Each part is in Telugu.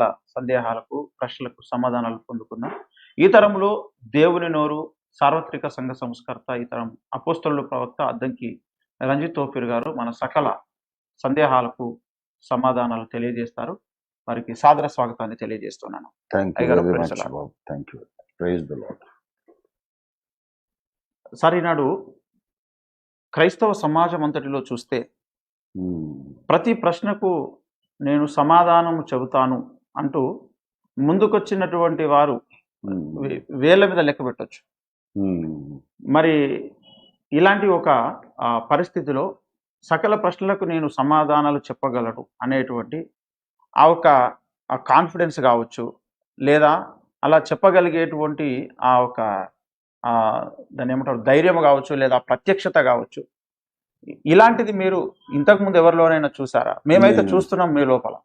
సకల సందేహాలకు ప్రశ్నలకు సమాధానాలు పొందుకుందాం. ఈ తరంలో దేవుని నోరు సార్వత్రిక సంఘ సంస్కర్త ఈ తరం అపోస్తలు ప్రవక్త అద్దంకి రంజిత్ తోఫీర్ గారు మన సకల సందేహాలకు సమాధానాలు తెలియజేస్తారు. వారికి సాదర స్వాగతాన్ని తెలియజేస్తున్నాను. సార్ ఈనాడు క్రైస్తవ సమాజం అంతటిలో చూస్తే Hmm. ప్రతి ప్రశ్నకు నేను సమాధానం చెబుతాను అంటూ ముందుకొచ్చినటువంటి వారు వే- వేళ్ళ మీద లెక్క పెట్టొచ్చు. మరి ఇలాంటి ఒక పరిస్థితిలో సకల ప్రశ్నలకు నేను సమాధానాలు చెప్పగలడు అనేటువంటి ఆ ఒక కాన్ఫిడెన్స్ కావచ్చు లేదా అలా చెప్పగలిగేటువంటి ఆ ఒక దాన్ని ఏమంటారు ధైర్యం కావచ్చు లేదా ప్రత్యక్షత కావచ్చు. ఇలాంటిది మీరు ఇంతకు ముందు ఎవరిలోనైనా చూసారా? మేమైతే నేను- చూస్తున్నాం మీ లోపల.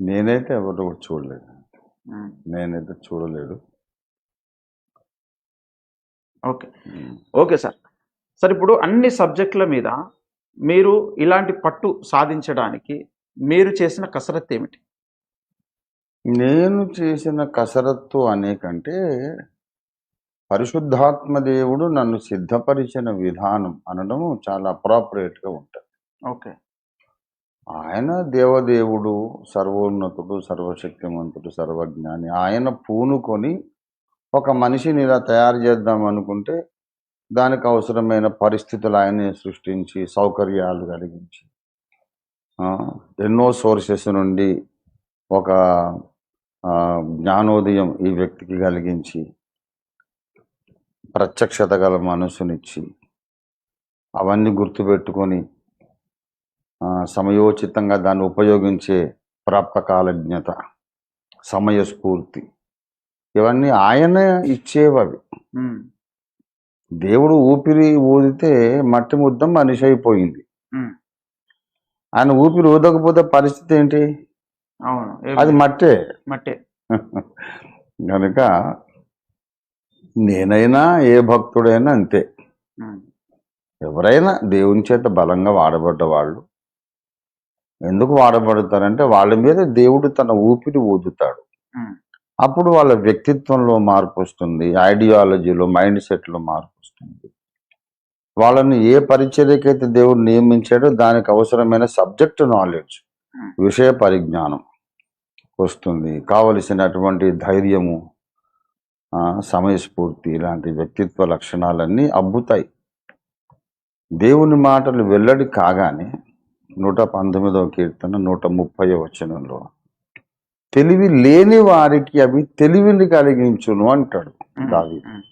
నేనైతే ఎవరు కూడా చూడలేదు. నేనైతే చూడలేదు. ఓకే. Okay sir. సార్ ఇప్పుడు అన్ని సబ్జెక్టుల మీద మీరు ఇలాంటి పట్టు సాధించడానికి మీరు చేసిన కసరత్తు ఏమిటి? నేను చేసిన కసరత్తు అనేకంటే పరిశుద్ధాత్మ దేవుడు నన్ను సిద్ధపరిచిన విధానం అనడం చాలా appropriate గా ఉంటుంది. ఓకే. ఆయన దేవదేవుడు సర్వోన్నతుడు సర్వశక్తిమంతుడు సర్వజ్ఞాని. ఆయన పూనుకొని ఒక మనిషిని ఇలా తయారు చేద్దాం అనుకుంటే దానికి అవసరమైన పరిస్థితులు ఆయనే సృష్టించి సౌకర్యాలు కలిగించి ఎన్నో సోర్సెస్ నుండి ఒక జ్ఞానోదయం ఈ వ్యక్తికి కలిగించి ప్రత్యక్షత గల మనసునిచ్చి అవన్నీ గుర్తుపెట్టుకొని సమయోచితంగా దాన్ని ఉపయోగించే ప్రాప్తకాలజ్ఞత సమయస్ఫూర్తి. ఇవన్నీ ఆయన ఇచ్చేవవి. దేవుడు ఊపిరి ఊదితే మట్టి ముద్ద మనిషి అయిపోయింది. ఆయన ఊపిరి ఊదకపోతే పరిస్థితి ఏంటి? అది మట్టే. మట్టే. కనుక నేనైనా ఏ భక్తుడైనా అంతే. ఎవరైనా దేవుని చేత బలంగా వాడబడ్డ వాళ్ళు ఎందుకు వాడబడతారంటే వాళ్ళ మీద దేవుడు తన ఊపిరి ఊదుతాడు. అప్పుడు వాళ్ళ వ్యక్తిత్వంలో మార్పు వస్తుంది ఐడియాలజీలో మైండ్ సెట్లో మార్పు వస్తుంది. వాళ్ళని ఏ పరిచర్యకైతే దేవుడు నియమించాడో దానికి అవసరమైన సబ్జెక్ట్ నాలెడ్జ్. విషయ పరిజ్ఞానం వస్తుంది. కావలసినటువంటి ధైర్యము సమయస్ఫూర్తి ఇలాంటి వ్యక్తిత్వ లక్షణాలన్నీ అబ్బుతాయి. దేవుని మాటలు వెల్లడి కాగానే నూట పంతొమ్మిదవ కీర్తన నూట ముప్పై వచనంలో. తెలివి లేని వారికి అవి తెలివిని కలిగించును అంటాడు. ఉమ్,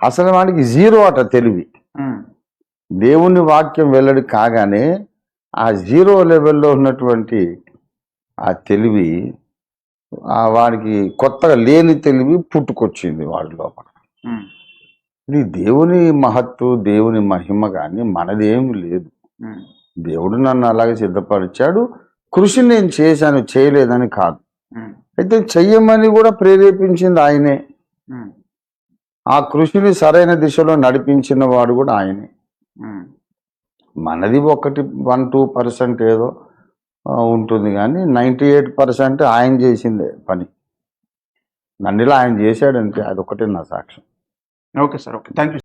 అసలు వాడికి జీరో అట తెలివి. దేవుని వాక్యం వెల్లడి కాగానే ఆ జీరో లెవెల్లో ఉన్నటువంటి ఆ తెలివి ఆ వాడికి కొత్తగా లేని తెలివి పుట్టుకొచ్చింది వాడి లోపల. ఇది దేవుని మహత్తు దేవుని మహిమ కానీ మనదేమి లేదు. దేవుడు నన్ను అలాగే సిద్ధపరిచాడు. కృషి నేను చేశాను చేయలేదని కాదు. అయితే చెయ్యమని కూడా ప్రేరేపించింది ఆయనే. ఆ కృషిని సరైన దిశలో నడిపించిన వాడు కూడా ఆయనే. మనది ఒకటి వన్ టూ పర్సెంట్ ఏదో ఉంటుంది కానీ నైంటీ ఎయిట్ పర్సెంట్ ఆయన చేసిందే పని. నన్ను ఇలా ఆయన చేశాడంటే అదొకటే నా సాక్ష్యం. Okay sir okay. Thank you